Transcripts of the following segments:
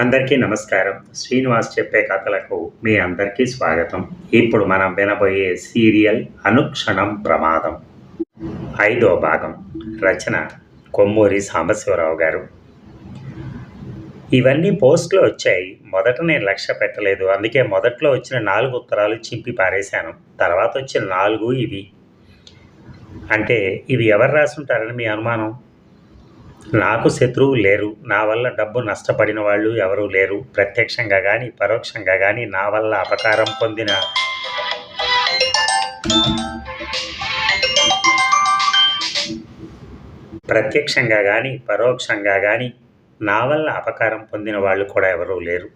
అందరికీ నమస్కారం. శ్రీనివాస్ చెప్పే కథలకు మీ అందరికీ స్వాగతం. ఇప్పుడు మనం వినబోయే సీరియల్ అనుక్షణం ప్రమాదం. ఐదో భాగం. రచన కొమ్మూరి సాంబశివరావు గారు. ఇవన్నీ పోస్టులు వచ్చాయి. మొదట నేను లక్ష్య పెట్టలేదు. అందుకే మొదట్లో వచ్చిన నాలుగు ఉత్తరాలు చింపి పారేశాను. తర్వాత వచ్చిన నాలుగు ఇవి. అంటే ఇవి ఎవరు రాసుంటారని మీ అనుమానం? నాకు శత్రువు లేరు. నా వల్ల డబ్బు నష్టపడిన వాళ్ళు ఎవరూ లేరు. ప్రత్యక్షంగా కానీ పరోక్షంగా కానీ నా వల్ల అపకారం పొందిన ప్రత్యక్షంగా కానీ పరోక్షంగా కానీ నా వల్ల అపకారం పొందిన వాళ్ళు కూడా ఎవరూ లేరు.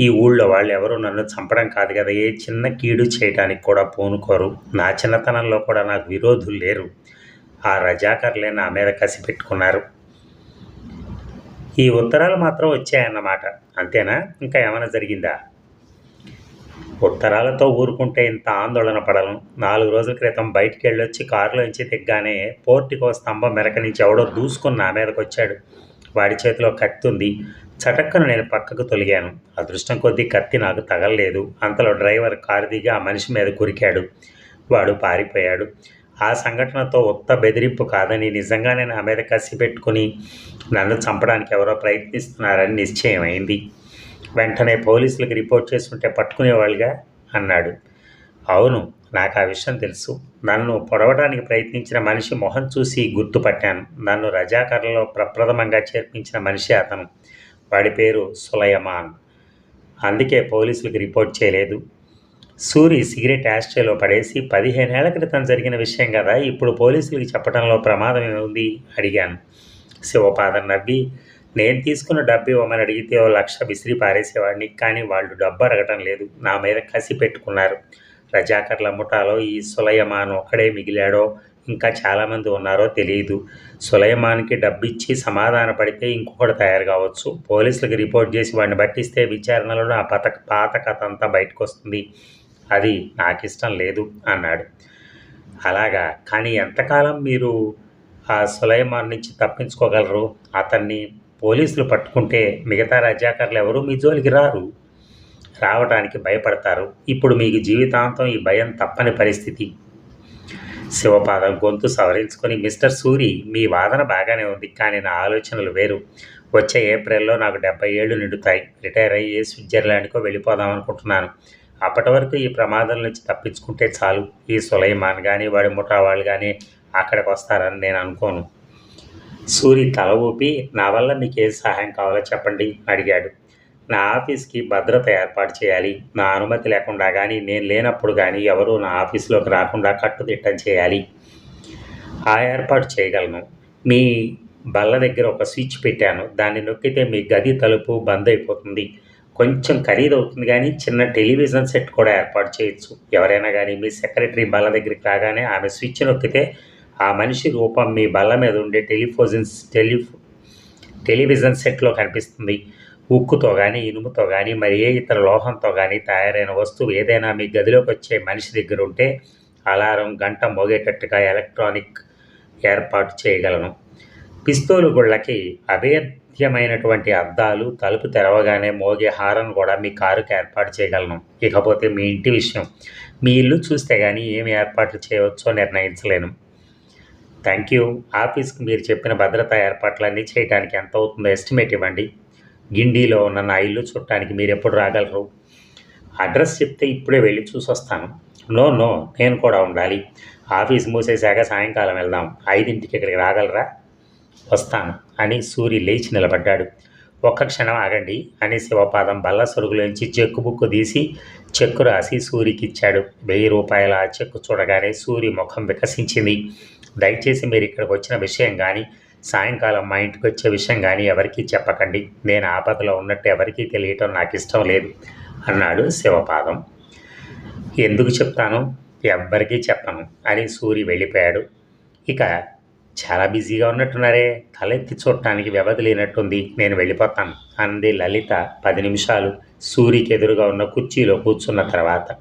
ఈ ఊళ్ళో వాళ్ళు ఎవరు నన్ను చంపడం కాదు కదా. ఏ చిన్న కీడు చేయడానికి కూడా పూనుకోరు. నా చిన్నతనంలో కూడా నాకు విరోధులు లేరు. ఆ రజాకర్లే నా మీద కసి పెట్టుకున్నారు. ఈ ఉత్తరాలు మాత్రం వచ్చాయన్నమాట. అంతేనా? ఇంకా ఏమైనా జరిగిందా? ఉత్తరాలతో ఊరుకుంటే ఇంత ఆందోళన పడను నాలుగు రోజుల క్రితం బయటికి వెళ్ళొచ్చి కారులోంచి దిగ్గానే పోర్టికో స్తంభం మెరక నుంచి ఎవడో దూసుకుని నా మీదకి వచ్చాడు వాడి చేతిలో కత్తి ఉంది. చటక్కను నేను పక్కకు తొలిగాను. అదృష్టం కొద్దీ కత్తి నాకు తగలలేదు. అంతలో డ్రైవర్ కారు దిగి ఆ మనిషి మీద కురికాడు. వాడు పారిపోయాడు. ఆ సంఘటనతో ఉత్త బెదిరింపు కాదని నిజంగానే నా మీద కసి పెట్టుకుని నన్ను చంపడానికి ఎవరో ప్రయత్నిస్తున్నారని నిశ్చయమైంది. వెంటనే పోలీసులకు రిపోర్ట్ చేసుకుంటే పట్టుకునేవాళ్ళుగా అన్నాడు. అవును నాకు ఆ విషయం తెలుసు. నన్ను పొడవడానికి ప్రయత్నించిన మనిషి మొహం చూసి గుర్తుపట్టాను. నన్ను రజాకర్లలో ప్రప్రథమంగా చేర్పించిన మనిషి అతను. వాడి పేరు సులయమాన్. అందుకే పోలీసులకు రిపోర్ట్ చేయలేదు. సూరి సిగరెట్ యాస్ట్రేలో పడేసి పదిహేనేళ్ళ క్రితం జరిగిన విషయం కదా ఇప్పుడు పోలీసులకి చెప్పడంలో ప్రమాదం ఏముంది? అడిగాను. శివపాదం నవ్వి నేను తీసుకున్న డబ్బు ఇవ్వమని అడిగితే ఓ లక్ష విసిరి పారేసేవాడిని కానీ వాళ్ళు డబ్బు అడగటం లేదు. నా మీద కసి పెట్టుకున్నారు. రజాకర్ల ముఠాలో ఈ సులయమాన్ ఒక్కడే మిగిలాడో ఇంకా చాలామంది ఉన్నారో తెలియదు. సులయమాన్కి డబ్బు ఇచ్చి సమాధాన పడితే ఇంకొకటి తయారు కావచ్చు. పోలీసులకు రిపోర్ట్ చేసి వాడిని పట్టిస్తే విచారణలో ఆ పత పాత కథ అంతా బయటకు వస్తుంది అది నాకు ఇష్టం లేదు అన్నాడు. అలాగా కానీ ఎంతకాలం మీరు ఆ సులైమాన్ నుంచి తప్పించుకోగలరు? అతన్ని పోలీసులు పట్టుకుంటే మిగతా రజాకర్లు ఎవరు మీ జోలికి రారు. రావడానికి భయపడతారు. ఇప్పుడు మీకు జీవితాంతం ఈ భయం తప్పని పరిస్థితి. శివపాదం గొంతు సవరించుకొని మిస్టర్ సూరి మీ వాదన బాగానే ఉంది కానీ నా ఆలోచనలు వేరు. వచ్చే ఏప్రిల్లో నాకు డెబ్బై ఏళ్ళు నిండుతాయి. రిటైర్ అయ్యి స్విట్జర్లాండ్కో వెళ్ళిపోదాం అనుకుంటున్నాను. అప్పటి వరకు ఈ ప్రమాదం నుంచి తప్పించుకుంటే చాలు. ఈ సులైమాన్ కానీ వాడి ముఠా వాళ్ళు కానీ అక్కడికి వస్తారని నేను అనుకోను. సూరి తల ఊపి నా వల్ల మీకు ఏ సహాయం కావాలో చెప్పండి అడిగాడు. నా ఆఫీస్కి భద్రత ఏర్పాటు చేయాలి. నా అనుమతి లేకుండా కానీ నేను లేనప్పుడు కానీ ఎవరు నా ఆఫీస్లోకి రాకుండా కట్టుదిట్టం చేయాలి. ఆ ఏర్పాటు చేయగలను. మీ బల్ల దగ్గర ఒక స్విచ్ పెట్టాను. దాన్ని నొక్కితే మీ గది తలుపు బంద్ అయిపోతుంది. కొంచెం ఖరీదు అవుతుంది కానీ చిన్న టెలివిజన్ సెట్ కూడా ఏర్పాటు చేయొచ్చు. ఎవరైనా కానీ మీ సెక్రటరీ బల్ల దగ్గరికి రాగానే ఆమె స్విచ్ నొక్కితే ఆ మనిషి రూపం మీ బల్ల మీద ఉండే టెలిఫోజన్స్ టెలిఫో టెలివిజన్ సెట్లో కనిపిస్తుంది. ఉక్కుతో కానీ ఇనుముతో కానీ మరి ఏ ఇతర లోహంతో కానీ తయారైన వస్తువు ఏదైనా మీ గదిలోకి వచ్చే మనిషి దగ్గర ఉంటే అలారం గంట మోగేటట్టుగా ఎలక్ట్రానిక్ ఏర్పాటు చేయగలను. పిస్తోలు గుళ్ళకి ముఖ్యమైనటువంటి అద్దాలు తలుపు తెరవగానే మోగే హారన్ కూడా మీ కారుకి ఏర్పాటు చేయగలను. ఇకపోతే మీ ఇంటి విషయం. మీ ఇల్లు చూస్తే కానీ ఏమి ఏర్పాట్లు చేయవచ్చో నిర్ణయించలేను. Thank you. ఆఫీస్కి మీరు చెప్పిన భద్రతా ఏర్పాట్లన్నీ చేయడానికి ఎంత అవుతుందో ఎస్టిమేట్ ఇవ్వండి. గిండిలో ఉన్న నా ఇల్లు చుట్టానికి మీరు ఎప్పుడు రాగలరు? అడ్రస్ చెప్తే ఇప్పుడే వెళ్ళి చూసొస్తాను. నో నో నేను కూడా ఉండాలి. ఆఫీస్ మూసేశాక సాయంకాలం వెళ్దాం. ఐదింటికి ఇక్కడికి రాగలరా? వస్తాను అని సూరి లేచి నిలబడ్డాడు. ఒక్క క్షణం ఆగండి అని శివపాదం బల్ల సొరుగులోంచి చెక్కు బుక్కు తీసి చెక్కు రాసి సూరికిచ్చాడు వెయ్యి రూపాయల ఆ చెక్కు చూడగానే సూరి ముఖం వికసించింది. దయచేసి మీరు ఇక్కడికి వచ్చిన విషయం కానీ సాయంకాలం మా ఇంటికి వచ్చే విషయం కానీ ఎవరికీ చెప్పకండి. నేను ఆపదలో ఉన్నట్టు ఎవరికీ తెలియటం నాకు ఇష్టం లేదు అన్నాడు శివపాదం. ఎందుకు చెప్తాను? ఎవ్వరికీ చెప్పను అని సూరి వెళ్ళిపోయాడు. ఇక చాలా బిజీగా ఉన్నట్టున్నారే. తలెత్తి చూడటానికి వ్యవధి లేనట్టుంది. నేను వెళ్ళిపోతాను. అంది లలిత పది నిమిషాలు సూరికి ఎదురుగా ఉన్న కుర్చీలో కూర్చున్న తర్వాత.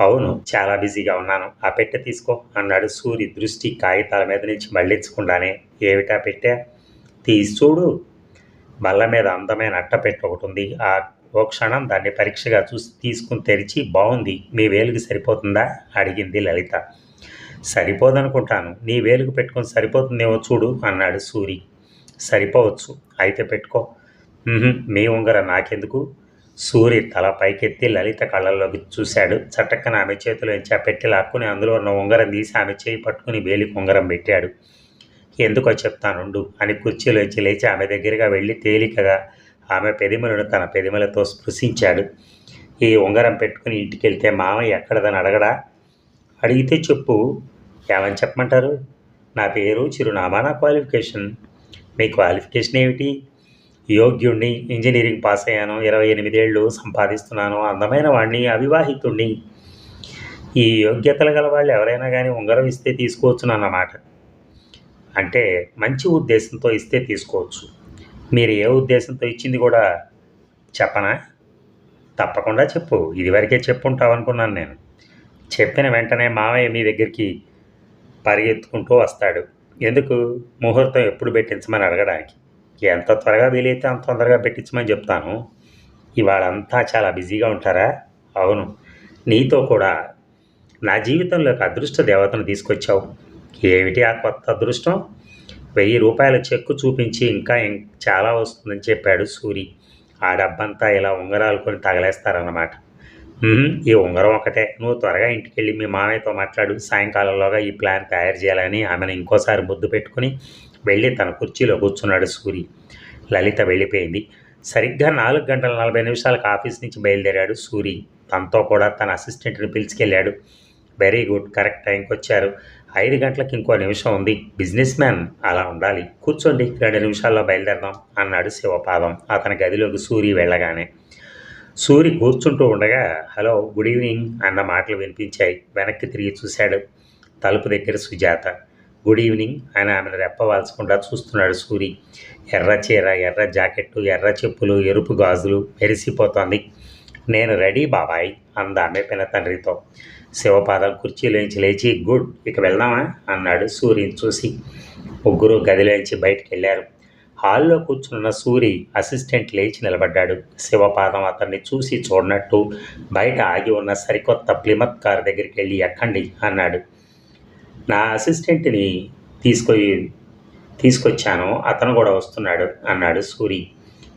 అవును చాలా బిజీగా ఉన్నాను. ఆ పెట్టె తీసుకో అన్నాడు సూరి దృష్టి కాగితాల మీద నుంచి మళ్ళించకుండానే. ఏమిటా పెట్టె? తీసి చూడు. బల్ల మీద అందమైన అట్టపెట్టు ఒకటి ఉంది. ఆ ఓ క్షణం దాన్ని పరీక్షగా చూసి తీసుకుని తెరిచి బాగుంది మీ వేలుకి సరిపోతుందా? అడిగింది లలిత. సరిపోదనుకుంటాను. నీ వేలుకు పెట్టుకొని సరిపోతుందేమో చూడు అన్నాడు సూరి. సరిపోవచ్చు. అయితే పెట్టుకో. మీ ఉంగర నాకెందుకు? సూరి తల పైకెత్తి లలిత కళ్ళల్లోకి చూశాడు. చటక్కన ఆమె చేతిలో ఎంచా పెట్టి లాక్కుని అందులో ఉన్న ఉంగరం తీసి ఆమె చేయి పట్టుకుని వేలికి ఉంగరం పెట్టాడు. ఎందుకో చెప్తానుండు అని కుర్చీలోంచి లేచి ఆమె దగ్గరగా వెళ్ళి తేలికగా ఆమె పెదిమలను తన పెదిమలతో స్పృశించాడు. ఈ ఉంగరం పెట్టుకుని ఇంటికి వెళ్తే మామయ్య ఎక్కడదని అడగడా? అడిగితే చెప్పు. ఏమని చెప్పమంటారు? నా పేరు చిరునామా నా క్వాలిఫికేషన్. మీ క్వాలిఫికేషన్ ఏమిటి? యోగ్యుణ్ణి ఇంజనీరింగ్ పాస్ అయ్యాను ఇరవై ఎనిమిదేళ్ళు సంపాదిస్తున్నాను అందమైన వాడిని అవివాహితుణ్ణి. ఈ యోగ్యతలు గల వాళ్ళు ఎవరైనా కానీ ఉంగరం ఇస్తే తీసుకోవచ్చు అన్నమాట అంటే మంచి ఉద్దేశంతో ఇస్తే తీసుకోవచ్చు. మీరు ఏ ఉద్దేశంతో ఇచ్చింది కూడా చెప్పనా? తప్పకుండా చెప్పు. ఇదివరకే చెప్పుంటావు అనుకున్నాను నేను. చెప్పిన వెంటనే మామయ్య మీ దగ్గరికి పరిగెత్తుకుంటూ వస్తాడు. ఎందుకు? ముహూర్తం ఎప్పుడు పెట్టించమని అడగడానికి. ఎంత త్వరగా వీలైతే అంత తొందరగా పెట్టించమని చెప్తాను. ఇవాళంతా చాలా బిజీగా ఉంటారా? అవును. నీతో కూడా. నా జీవితంలోకి అదృష్ట దేవతను తీసుకొచ్చావు. ఏమిటి ఆ కొత్త అదృష్టం? వెయ్యి రూపాయల చెక్కు చూపించి ఇంకా చాలా వస్తుందని చెప్పాడు సూరి. ఆ డబ్బంతా ఇలా ఉంగరాలు కొని తగలేస్తారన్నమాట. ఈ ఉంగరం ఒకటే. నువ్వు త్వరగా ఇంటికి వెళ్ళి మీ మామయ్యతో మాట్లాడు. సాయంకాలంలోగా ఈ ప్లాన్ తయారు చేయాలని ఆమెను ఇంకోసారి ముద్దు పెట్టుకుని వెళ్ళి తన కుర్చీలో కూర్చున్నాడు సూరి. లలిత వెళ్ళిపోయింది. సరిగ్గా నాలుగు గంటల నలభై నిమిషాలకు ఆఫీస్ నుంచి బయలుదేరాడు సూరి. తనతో కూడా తన అసిస్టెంట్ని పిలుచుకెళ్ళాడు. Very good. కరెక్ట్ టైంకి వచ్చారు. ఐదు గంటలకు ఇంకో నిమిషం ఉంది. బిజినెస్ మ్యాన్ అలా ఉండాలి. కూర్చోండి. రెండు నిమిషాల్లో బయలుదేరదాం అన్నాడు శివపాదం అతని గదిలోకి సూరి వెళ్ళగానే. సూరి కూర్చుంటూ ఉండగా హలో గుడ్ ఈవినింగ్ అన్న మాటలు వినిపించాయి. వెనక్కి తిరిగి చూశాడు తలుపు దగ్గర సుజాత. గుడ్ ఈవినింగ్ అని ఆమెను రెప్పవాల్చకుండా చూస్తున్నాడు సూరి. ఎర్ర చీర ఎర్ర జాకెట్టు ఎర్ర చెప్పులు ఎరుపు గాజులు మెరిసిపోతోంది. నేను రెడీ బాబాయ్ అందామె పిన తండ్రితో శివపాదం కుర్చీలోంచి లేచి గుడ్ ఇక వెళ్దామా అన్నాడు సూర్యుని చూసి. ముగ్గురు గదిలోంచి బయటికి వెళ్ళారు హాల్లో కూర్చున్న సూరి అసిస్టెంట్ లేచి నిలబడ్డాడు. శివపాదం అతన్ని చూసి చూడనట్టు బయట ఆగి ఉన్న సరికొత్త ప్లిమత్ కార్ దగ్గరికి వెళ్ళి ఎక్కండి అన్నాడు. నా అసిస్టెంట్ని తీసుకొని తీసుకొచ్చాను అతను కూడా వస్తున్నాడు అన్నాడు సూరి.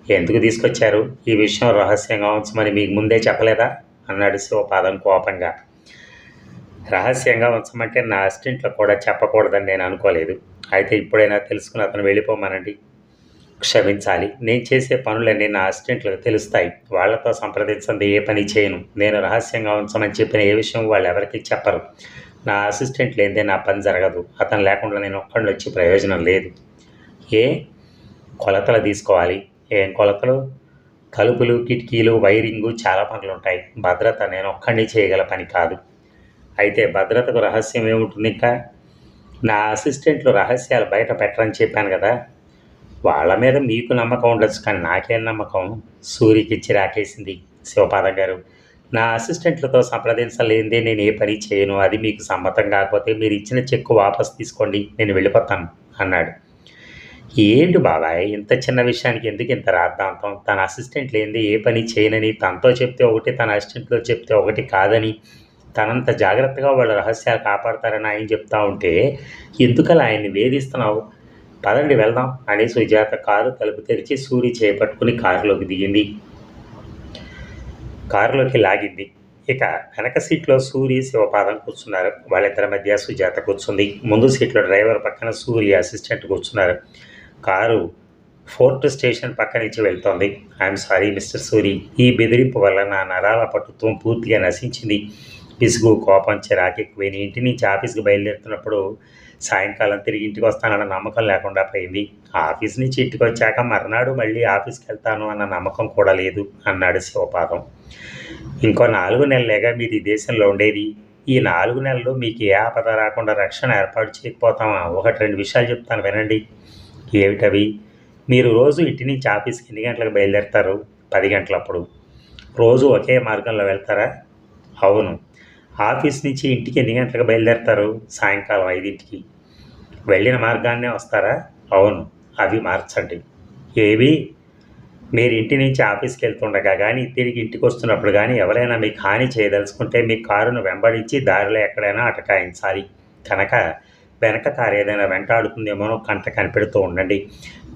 ఎందుకు తీసుకొచ్చారు? ఈ విషయం రహస్యంగా ఉంచమని మీకు ముందే చెప్పలేదా? అన్నాడు శివపాదం కోపంగా. రహస్యంగా ఉంచమంటే నా అసిస్టెంట్లో కూడా చెప్పకూడదని నేను అనుకోలేదు. అయితే ఇప్పుడైనా తెలుసుకుని అతను వెళ్ళిపోమానండి. క్షమించాలి. నేను చేసే పనులన్నీ నా అసిస్టెంట్లకు తెలుస్తాయి. వాళ్ళతో సంప్రదించండి ఏ పని చేయను. నేను రహస్యంగా ఉంచమని చెప్పిన ఏ విషయం వాళ్ళు ఎవరికి చెప్పరు. నా అసిస్టెంట్ లేదే నా పని జరగదు. అతను లేకుండా నేను ఒక్కడిని వచ్చి ప్రయోజనం లేదు. ఏ కొలతలు తీసుకోవాలి? ఏం కొలతలు? తలుపులు కిటికీలు వైరింగు చాలా పనులు ఉంటాయి భద్రత నేను ఒక్కడిని చేయగల పని కాదు. అయితే భద్రతకు రహస్యం ఏముంటుంది ఇంకా? నా అసిస్టెంట్లు రహస్యాలు బయట పెట్టరని చెప్పాను కదా? వాళ్ళ మీద మీకు నమ్మకం ఉండొచ్చు కానీ నాకేం నమ్మకం? సూర్యకిచ్చి రాకేసింది శివపాద గారు. నా అసిస్టెంట్లతో సంప్రదించలేదే నేను ఏ పని చేయను అది మీకు సమ్మతం కాకపోతే మీరు ఇచ్చిన చెక్కు వాపస్ తీసుకోండి నేను వెళ్ళిపోతాను అన్నాడు. ఏంటి బాబాయ్ ఇంత చిన్న విషయానికి ఎందుకు ఇంత రాద్ధాంతం? తన అసిస్టెంట్ లేనిది ఏ పని చేయనని తనతో చెప్తే ఒకటి తన అసిస్టెంట్తో చెప్తే ఒకటి కాదని తనంత జాగ్రత్తగా వాళ్ళ రహస్యాలు కాపాడతారని ఆయన చెప్తా ఉంటే ఎందుకలా ఆయన్ని వేధిస్తున్నావు? పదండి వెళ్దాం అని సుజాత కారు తలుపు తెరిచి సూరి చేపట్టుకుని కారులోకి దిగింది. కారులోకి లాగింది. ఇక వెనక సీట్లో సూరి శివపాదం కూర్చున్నారు. వాళ్ళిద్దరి మధ్య సుజాత కూర్చుంది. ముందు సీట్లో డ్రైవర్ పక్కన సూరి అసిస్టెంట్ కూర్చున్నారు. కారు ఫోర్ట్ స్టేషన్ పక్క నుంచి వెళ్తోంది. I'm sorry mister Suri. ఈ బెదిరింపు వల్ల నా నరాల పట్టుత్వం పూర్తిగా నశించింది. విసుగు కోపం చిరాకెక్కువై నీ ఇంటి నుంచి ఆఫీస్కి బయలుదేరుతున్నప్పుడు సాయంకాలం తిరిగి ఇంటికి వస్తానన్న నమ్మకం లేకుండా పోయింది. ఆఫీస్ నుంచి ఇంటికి వచ్చాక మర్నాడు మళ్ళీ ఆఫీస్కి వెళ్తాను అన్న నమ్మకం కూడా లేదు అన్నాడు శివపాదం ఇంకో నాలుగు నెలలేగా మీరు ఈ దేశంలో ఉండేది. ఈ నాలుగు నెలలు మీకు ఏ ఆపద రాకుండా రక్షణ ఏర్పాటు చేయకపోతామా? ఒకటి రెండు విషయాలు చెప్తాను వినండి. ఏమిటవి? మీరు రోజు ఇంటి నుంచి ఆఫీస్కి ఎన్ని గంటలకు బయలుదేరతారు? పది గంటలప్పుడు. రోజు ఒకే మార్గంలో వెళ్తారా? అవును. ఆఫీస్ నుంచి ఇంటికి ఎన్ని గంటలకు బయలుదేరతారు? సాయంకాలం ఐదింటికి. వెళ్ళిన మార్గాన్నే వస్తారా? అవును అవి మార్చండి. ఏవి? మీరు ఇంటి నుంచి ఆఫీస్కి వెళ్తుండగా కానీ తిరిగి ఇంటికి వస్తున్నప్పుడు కానీ ఎవరైనా మీకు హాని చేయదలుచుకుంటే మీ కారును వెంబడించి దారిలో ఎక్కడైనా అటకాయించాలి. కనుక వెనక కారు ఏదైనా వెంటాడుతుందేమోనో కంట కనిపెడుతూ ఉండండి.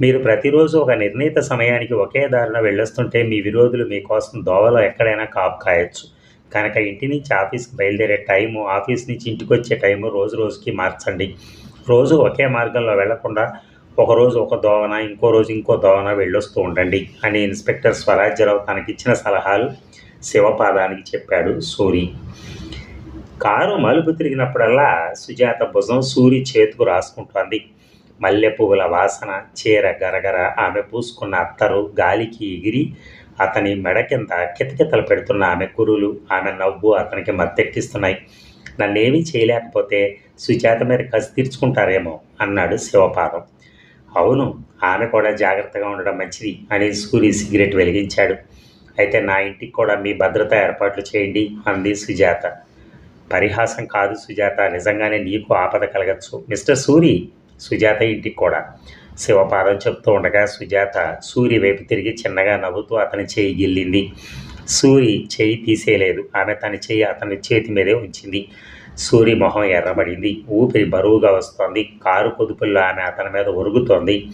మీరు ప్రతిరోజు ఒక నిర్ణీత సమయానికి ఒకే దారిన వెళ్ళొస్తుంటే మీ విరోధులు మీకోసం దోవలో ఎక్కడైనా కాపు కాయొచ్చు. కనుక ఇంటి నుంచి ఆఫీస్కి బయలుదేరే టైము ఆఫీస్ నుంచి ఇంటికి వచ్చే టైము రోజు రోజుకి మార్చండి. రోజు ఒకే మార్గంలో వెళ్ళకుండా ఒక రోజు ఒక దోవన ఇంకో రోజు ఇంకో దోవన వెళ్ళొస్తూ ఉండండి అని ఇన్స్పెక్టర్ స్వరాజ్యరావు తనకిచ్చిన సలహాలు శివపాదానికి చెప్పాడు సూరి. కారు మలుపు తిరిగినప్పుడల్లా సుజాత భుజం సూరి చేతుకు రాసుకుంటోంది. మల్లె పువ్వుల వాసన చీర గరగర ఆమె పూసుకున్న అత్తరు గాలికి ఎగిరి అతని మెడ కింద కితకితలు పెడుతున్న ఆమె కురులు ఆమె నవ్వు అతనికి మత్తెక్కిస్తున్నాయి నన్నేమీ చేయలేకపోతే సుజాత మీద కసి తీర్చుకుంటారేమో అన్నాడు శివపాదం అవును ఆమె కూడా జాగ్రత్తగా ఉండడం మంచిది అని సూరి సిగరెట్ వెలిగించాడు. అయితే నా ఇంటికి కూడా మీ భద్రత ఏర్పాట్లు చేయండి అంది సుజాత. పరిహాసం కాదు సుజాత నిజంగానే నీకు ఆపద కలగచ్చు. మిస్టర్ సూరి సుజాత ఇంటికి కూడా. శివపాదం చెప్తూ ఉండగా సుజాత సూరి వైపు తిరిగి చిన్నగా నవ్వుతూ అతని చేయి గిల్లింది. సూరి చేయి తీసేయలేదు. ఆమె తన చేయి అతని చేతి మీదే ఉంచింది. సూరి మొహం ఎర్రబడింది. ఊపిరి బరువుగా వస్తోంది. కారు పొదుపుల్లో ఆమె అతని మీద ఒరుగుతోంది.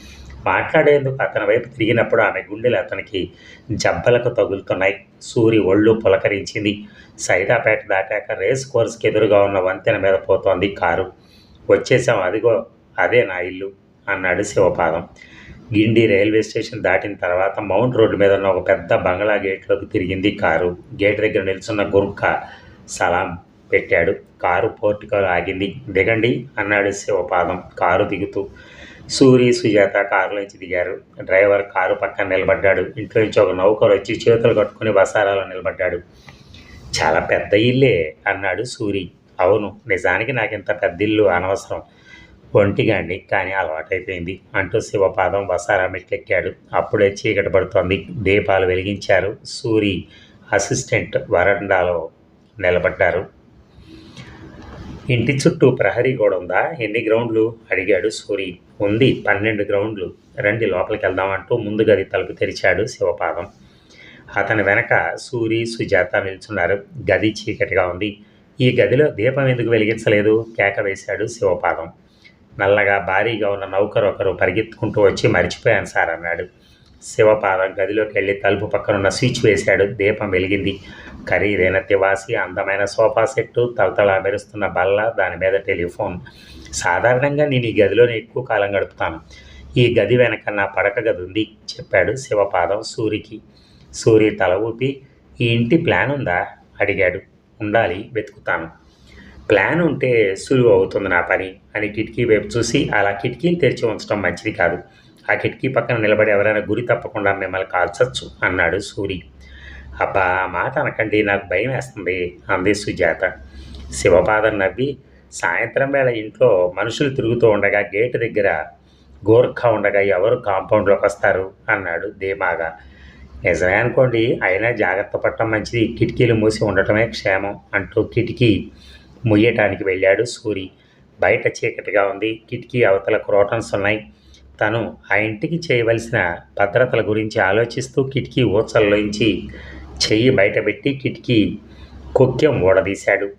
మాట్లాడేందుకు అతని వైపు తిరిగినప్పుడు ఆమె గుండెలు అతనికి జబ్బలకు తగులుతున్నాయి. సూరి ఒళ్ళు పులకరించింది. సైదాపేట దాటాక రేస్ కోర్స్కి ఎదురుగా ఉన్న వంతెన మీద పోతోంది కారు. వచ్చేసాం. అదిగో అదే నా ఇల్లు. అన్నాడు శివపాదం. గిండి రైల్వే స్టేషన్ దాటిన తర్వాత మౌంట్ రోడ్డు మీద ఉన్న ఒక పెద్ద బంగ్లా గేట్లోకి తిరిగింది కారు. గేట్ దగ్గర నిల్చున్న గుర్ఖా సలాం పెట్టాడు. కారు పోర్టుకో ఆగింది. దిగండి అన్నాడు శివపాదం. కారు దిగుతూ సూరి సుజాత కారులోంచి దిగారు. డ్రైవర్ కారు పక్కన నిలబడ్డాడు. ఇంట్లో నుంచి ఒక నౌకరు వచ్చి చేతులు కట్టుకుని వసారాలో నిలబడ్డాడు. చాలా పెద్ద ఇల్లే అన్నాడు సూరి. అవును నిజానికి నాకు ఇంత పెద్ద ఇల్లు అనవసరం. ఒంటిగాండి కానీ అలవాటైపోయింది. అంటూ శివపాదం వసారా మెట్లెక్కాడు. అప్పుడే చీకటి పడుతోంది. దీపాలు వెలిగించారు. సూరి అసిస్టెంట్ వరండాలో నిలబడ్డారు. ఇంటి చుట్టూ ప్రహరీ గోడ ఉందా? ఎన్ని గ్రౌండ్లు? అడిగాడు సూరి. ఉంది పన్నెండు గ్రౌండ్లు. రండి లోపలికి వెళ్దామంటూ ముందు గది తలుపు తెరిచాడు శివపాదం. అతని వెనక సూరి సుజాత నిల్చున్నారు. గది చీకటిగా ఉంది. ఈ గదిలో దీపం ఎందుకు వెలిగించలేదు? కేక వేశాడు శివపాదం. నల్లగా భారీగా ఉన్న నౌకరు ఒకరు పరిగెత్తుకుంటూ వచ్చి మర్చిపోయాను సార్ అన్నాడు. శివపాదం గదిలోకి వెళ్ళి తలుపు పక్కనున్న స్విచ్ వేశాడు. దీపం వెలిగింది. ఖరీదైన తివాసి అందమైన సోఫా సెట్టు తలతల మెరుస్తున్న బల్ల దాని మీద టెలిఫోన్. సాధారణంగా నేను ఈ గదిలోనే ఎక్కువ కాలం గడుపుతాను. ఈ గది వెనక నా పడక గది ఉంది చెప్పాడు శివపాదం సూరికి. సూరి తల ఊపి ఈ ఇంటి ప్లాన్ ఉందా? అడిగాడు. ఉండాలి వెతుకుతాను. ప్లాన్ ఉంటే సులువు అవుతుంది నా పని అని కిటికీ వైపు చూసి అలా కిటికీని తెరిచి ఉంచడం మంచిది కాదు. ఆ కిటికీ పక్కన నిలబడి ఎవరైనా గురి తప్పకుండా మిమ్మల్ని కాల్చచ్చు అన్నాడు సూరి. అబ్బా ఆ మాట అనకండి నాకు భయం వేస్తుంది అంది సుజాత. శివపాదం నవ్వి సాయంత్రం వేళ ఇంట్లో మనుషులు తిరుగుతూ ఉండగా గేటు దగ్గర గోర్ఖా ఉండగా ఎవరు కాంపౌండ్లోకి వస్తారు అన్నాడు ధీమాగా. నిజమే అనుకోండి అయినా జాగ్రత్త పడటం మంచిది కిటికీలు మూసి ఉండటమే క్షేమం అంటూ కిటికీ ముయ్యటానికి వెళ్ళాడు సూరి. బయట చీకటిగా ఉంది. కిటికీ అవతల క్రోటన్స్ ఉన్నాయి. తను ఆ ఇంటికి చేయవలసిన భద్రతల గురించి ఆలోచిస్తూ కిటికీ ఊచల్లోంచి చెయ్యి బయటపెట్టి కిటికీ కుక్యం ఊడదీశాడు.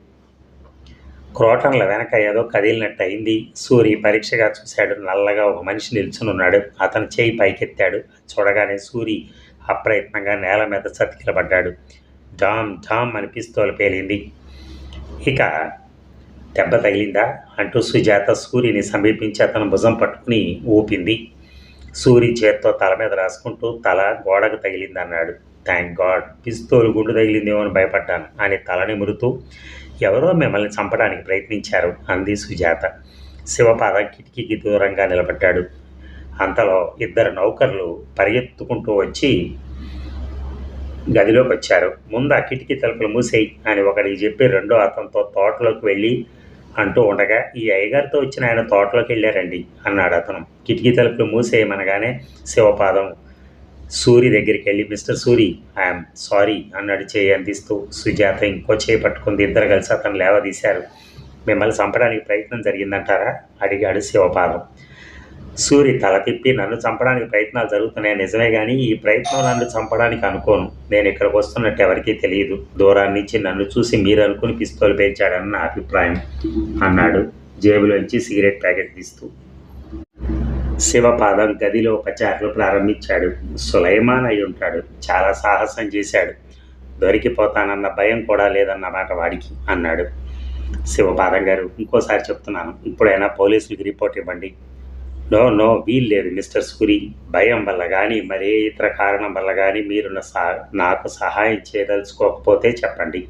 క్రోటన్ల వెనక ఏదో కదిలినట్టు అయింది సూరి పరీక్షగా చూశాడు. నల్లగా ఒక మనిషి నిల్చుని ఉన్నాడు అతను చేయి పైకెత్తాడు. చూడగానే సూరి అప్రయత్నంగా నేల మీద చతికిలబడ్డాడు డామ్ డామ్ అని పిస్తోలు పేలింది ఇక దెబ్బ తగిలిందా అంటూ సుజాత సూర్యుని సమీపించి అతను భుజం పట్టుకుని ఊపింది. సూరి చేత్తో తల మీద రాసుకుంటూ తల గోడకు తగిలిందన్నాడు. థ్యాంక్ గాడ్ పిస్తోలు గుండు తగిలిందేమో అని భయపడ్డాను అని తల నిమురుతూ ఎవరో మిమ్మల్ని చంపడానికి ప్రయత్నించారు అంది సుజాత. శివపాద కిటికీకి దూరంగా నిలబడ్డాడు. అంతలో ఇద్దరు నౌకర్లు పరిగెత్తుకుంటూ వచ్చి గదిలోకి వచ్చారు ముందు ఆ కిటికీ తలుపులు మూసేయి అని ఒకడికి చెప్పి రెండో అతనితో తోటలోకి వెళ్ళి అంటూ ఉండగా ఈ అయ్యగారితో వచ్చిన ఆయన తోటలోకి వెళ్ళారండి అన్నాడు అతను. కిటికీ తలుపులు మూసేయమనగానే శివపాదం సూరి దగ్గరికి వెళ్ళి మిస్టర్ సూరి ఐఎమ్ సారీ అన్నాడు చేయి అందిస్తూ. సుజాత ఇంకో చేయి పట్టుకుంది. ఇద్దరు కలిసి అతను లేవదీశారు. మిమ్మల్ని చంపడానికి ప్రయత్నం జరిగిందంటారా? అడిగాడు శివపాదం. సూరి తల తిప్పి నన్ను చంపడానికి ప్రయత్నాలు జరుగుతున్నాయి. నిజమే కానీ ఈ ప్రయత్నం నన్ను చంపడానికి అనుకోను. నేను ఇక్కడికి వస్తున్నట్టు ఎవరికీ తెలియదు. దూరాన్ని నుంచి నన్ను చూసి మీరు అనుకుని పిస్తోలు పేల్చాడని నా అభిప్రాయం అన్నాడు. జేబులోంచి సిగరెట్ ప్యాకెట్ తీస్తూ. శివపాదం గదిలో ఉపచారాలు ప్రారంభించాడు. సులైమాన్ అయి ఉంటాడు. చాలా సాహసం చేశాడు. దొరికిపోతానన్న భయం కూడా లేదన్నమాట వాడికి అన్నాడు శివపాదం గారు. ఇంకోసారి చెప్తున్నాను. ఇప్పుడైనా పోలీసులకి రిపోర్ట్ ఇవ్వండి. నో నో వీలు లేదు మిస్టర్ సూరి. భయం వల్ల కానీ మరే ఇతర కారణం వల్ల కానీ మీరు నాకు సహాయం చేయదలుచుకోకపోతే చెప్పండి.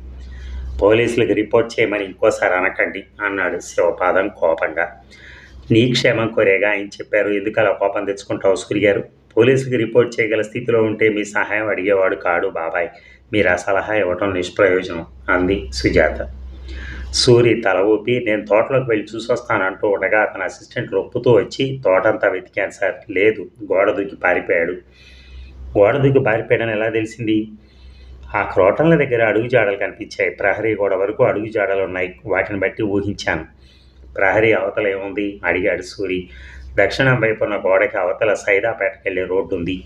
పోలీసులకు రిపోర్ట్ చేయమని ఇంకోసారి అనకండి అన్నాడు శివపాదం కోపంగా. నీ క్షేమం కోరేగా ఆయన చెప్పారు. ఎందుకు అలా కోపం తెచ్చుకుంటావు సూరి గారు? పోలీసులకు రిపోర్ట్ చేయగల స్థితిలో ఉంటే మీ సహాయం అడిగేవాడు కాడు బాబాయ్. మీరు ఆ సలహా ఇవ్వటం నిష్ప్రయోజనం అంది సుజాత. సూరి తల ఊపి నేను తోటలోకి వెళ్ళి చూసొస్తానంటూ ఉండగా అతని అసిస్టెంట్ రొప్పుతూ వచ్చి తోటంతా వెతికాను సార్. లేదు గోడ దూకి పారిపోయాడు. గోడ దూకి పారిపోయాడని ఎలా తెలిసింది? ఆ క్రోటన్ల దగ్గర అడుగు జాడలు కనిపించాయి. ప్రహరీ గోడ వరకు అడుగు జాడలు ఉన్నాయి. వాటిని బట్టి ఊహించాను. ప్రహరీ అవతల ఏముంది? అడిగాడు సూరి. దక్షిణం వైపు ఉన్న గోడకి అవతల సైదాపేటకి వెళ్ళే రోడ్డు ఉంది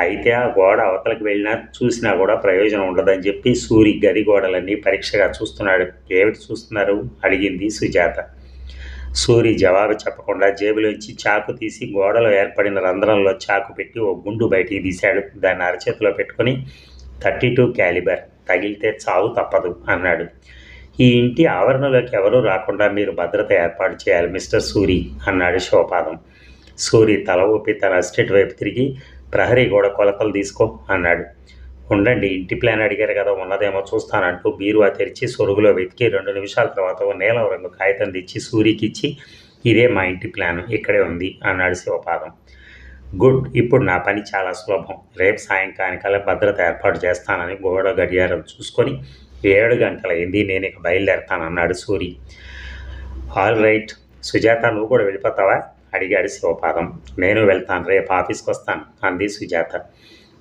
అయితే ఆ గోడ అవతలకు వెళ్ళినా చూసినా కూడా ప్రయోజనం ఉండదని చెప్పి సూరి గది గోడలన్నీ పరీక్షగా చూస్తున్నాడు. ఏమిటి చూస్తున్నారు? అడిగింది సుజాత. సూరి జవాబు చెప్పకుండా జేబులోంచి చాకు తీసి గోడలో ఏర్పడిన రంధ్రంలో చాకు పెట్టి ఓ గుండు బయటికి తీశాడు. దాన్ని అరచేతిలో పెట్టుకొని థర్టీ టూ క్యాలిబర్ తగిలితే చావు తప్పదు అన్నాడు. ఈ ఇంటి ఆవరణలోకి ఎవరూ రాకుండా మీరు భద్రత ఏర్పాటు చేయాలి మిస్టర్ సూరి అన్నాడు శివపాదం. సూరి తల ఊపి తన అస్టేట్ వైపు తిరిగి ప్రహరీ గోడ కొలతలు తీసుకో అన్నాడు. ఉండండి ఇంటి ప్లాన్ అడిగారు కదా ఉన్నదేమో చూస్తానంటూ బీరువా తెరిచి సొరుగులో వెతికి రెండు నిమిషాల తర్వాత ఓ నీలం రంగు కాగితం తెచ్చి సూరికి ఇచ్చి ఇదే మా ఇంటి ప్లాన్ ఇక్కడే ఉంది అన్నాడు శివపాదం. గుడ్ ఇప్పుడు నా పని చాలా సులభం. రేపు సాయంకానికల్లా భద్రత ఏర్పాటు చేస్తానని గోడ గడియారం చూసుకొని ఏడు గంటలైంది నేను ఇక బయలుదేరతానన్నాడు సూరి. All right. సుజాత నువ్వు కూడా వెళ్ళిపోతావా? అడిగాడు శివపాదం. నేను వెళ్తాను రేపు ఆఫీస్కి వస్తాను అంది Sujatha.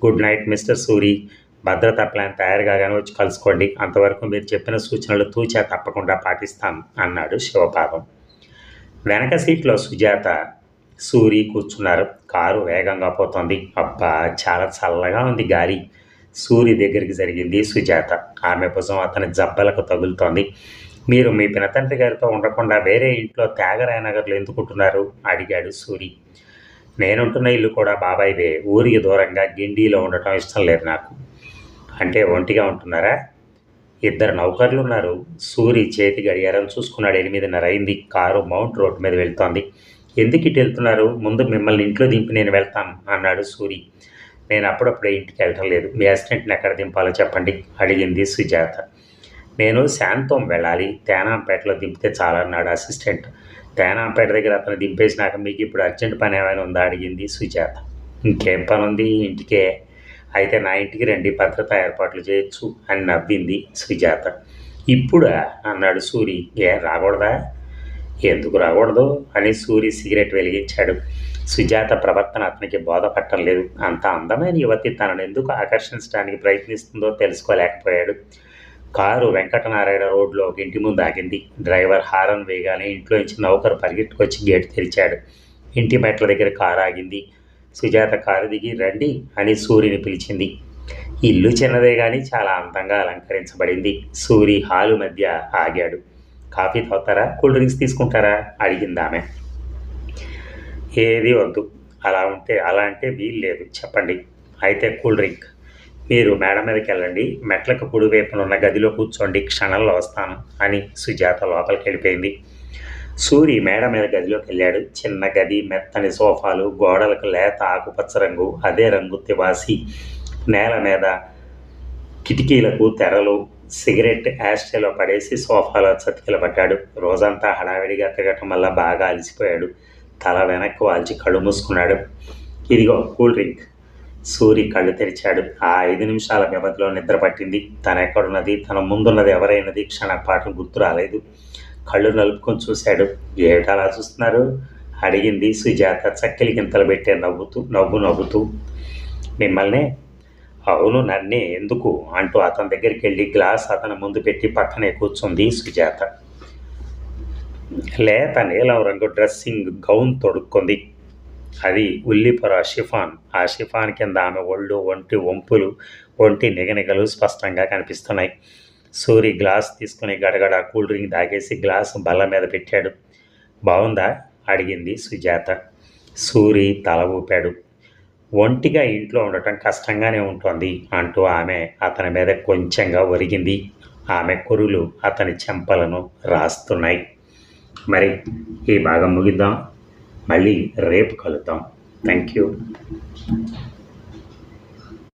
Good night mister Suri. భద్రతా ప్లాన్ తయారు కాగానే వచ్చి కలుసుకోండి. అంతవరకు మీరు చెప్పిన సూచనలు తూచా తప్పకుండా పాటిస్తాను అన్నాడు శివపాదం. వెనక సీట్లో సుజాత సూరి కూర్చున్నారు. కారు వేగంగా పోతోంది. అబ్బా చాలా చల్లగా ఉంది గాలి. సూరి దగ్గరికి జరిగింది సుజాత. ఆమె భుజం అతని జబ్బలకు తగులుతోంది. మీరు మీ పినతండ్రి గారితో ఉండకుండా వేరే ఇంట్లో త్యాగరాయనగర్లో ఎందుకుంటున్నారు అడిగాడు సూరి. నేనుంటున్న ఇల్లు కూడా బాబాయిదే ఊరికి దూరంగా గిండిలో ఉండటం ఇష్టం లేదు నాకు. అంటే ఒంటిగా ఉంటున్నారా? ఇద్దరు నౌకర్లు ఉన్నారు. సూరి చేతి గడియారం చూసుకున్నాడు. ఎనిమిదిన్నర అయింది. కారు మౌంట్ రోడ్ మీద వెళ్తోంది. ఎందుకు ఇటు వెళ్తున్నారు? ముందు మిమ్మల్ని ఇంట్లో దింపి నేను వెళ్తాను అన్నాడు సూరి. నేను అప్పుడప్పుడే ఇంటికి వెళ్ళటం లేదు. మీ అసిస్టెంట్ని ఎక్కడ దింపాలో చెప్పండి అడిగింది సుజాత. నేను శాంతం వెళ్ళాలి. తేనాంపేటలో దింపితే చాలన్నాడు అసిస్టెంట్. తేనాంపేట దగ్గర అతను దింపేసినాక మీకు ఇప్పుడు అర్జెంట్ పని ఏమైనా ఉందా? అడిగింది సుజాత. ఇంకేం పని ఉంది ఇంటికే. అయితే నా ఇంటికి రండి భద్రతా ఏర్పాట్లు చేయొచ్చు అని నవ్వింది సుజాత. ఇప్పుడా? అన్నాడు సూరి. ఏ రాకూడదా? ఎందుకు రాకూడదు? అని సూరి సిగరెట్ వెలిగించాడు. సుజాత ప్రవర్తన అతనికి బోధపట్టం లేదు అంత అందమైన యువతి తనను ఎందుకు ఆకర్షించడానికి ప్రయత్నిస్తుందో తెలుసుకోలేకపోయాడు. కారు వెంకటనారాయణ రోడ్లో ఒక ఇంటి ముందు ఆగింది. డ్రైవర్ హారన్ వేయగానే ఇంట్లో నుంచి నౌకరు పరిగెట్టుకొచ్చి గేట్ తెరిచాడు. ఇంటి మెట్ల దగ్గర కారు ఆగింది. సుజాత కారు దిగి రండి అని సూరిని పిలిచింది. ఇల్లు చిన్నదే కానీ చాలా అందంగా అలంకరించబడింది. సూరి హాలు మధ్య ఆగాడు. కాఫీ తాగుతారా? కూల్ డ్రింక్స్ తీసుకుంటారా? అడిగింది ఆమె. ఏది వద్దు. అలా ఉంటే అలా అంటే వీలు లేదు చెప్పండి. అయితే కూల్ డ్రింక్. మీరు మేడ మీదకి వెళ్ళండి. మెట్లకు కుడివైపున ఉన్న గదిలో కూర్చోండి. క్షణంలో వస్తాను అని సుజాత లోపలికి వెళ్ళిపోయింది. సూరి మేడ మీద గదిలోకి వెళ్ళాడు. చిన్న గది మెత్తని సోఫాలు గోడలకు లేత ఆకుపచ్చ రంగు అదే రంగు తివాసి. నేల మీద కిటికీలకు తెరలు సిగరెట్ యాస్ట్రేలో పడేసి సోఫాలో చతికిల పడ్డాడు. రోజంతా హడావిడిగా తిరగటం వల్ల బాగా అలసిపోయాడు. తల వెనక్కి వాల్చి కళ్ళు మూసుకున్నాడు. ఇదిగో కూల్ డ్రింక్. సూరి కళ్ళు తెరిచాడు. ఆ ఐదు నిమిషాల వ్యవధిలో నిద్ర పట్టింది. తన ఎక్కడున్నది? తన ముందున్నది ఎవరైనది? క్షణపాటు గుర్తు రాలేదు. కళ్ళు నలుపుకొని చూశాడు. ఏటలా అలా చూస్తున్నారు? అడిగింది సుజాత చక్కెలి గింతలు పెట్టే నవ్వుతూ నవ్వు నవ్వుతూ. మిమ్మల్నే? అవును నన్నే. ఎందుకు? అంటూ అతని దగ్గరికి వెళ్ళి గ్లాస్ అతని ముందు పెట్టి పక్కనే కూర్చుంది సుజాత. లేత నీలం రంగు డ్రెస్సింగ్ గౌన్ తొడుక్కుంది. అది ఉల్లిపొర షిఫాన్. ఆ షిఫాన్ కింద ఆమె ఒళ్ళు ఒంటి వంపులు ఒంటి నిగనిగలు స్పష్టంగా కనిపిస్తున్నాయి. సూరి గ్లాస్ తీసుకుని గడగడ కూల్ డ్రింక్ తాగేసి గ్లాసు బల్ల మీద పెట్టాడు. బాగుందా అడిగింది సుజాత. సూరి తల ఊపాడు. ఒంటిగా ఇంట్లో ఉండటం కష్టంగానే ఉంటుంది అంటూ ఆమె అతని మీద కొంచెంగా ఒరిగింది. ఆమె కురులు అతని చెంపలను రాస్తున్నాయి. మరి ఈ భాగం ముగిద్దాం. మళ్ళీ రేపు కలుద్దాం. Thank you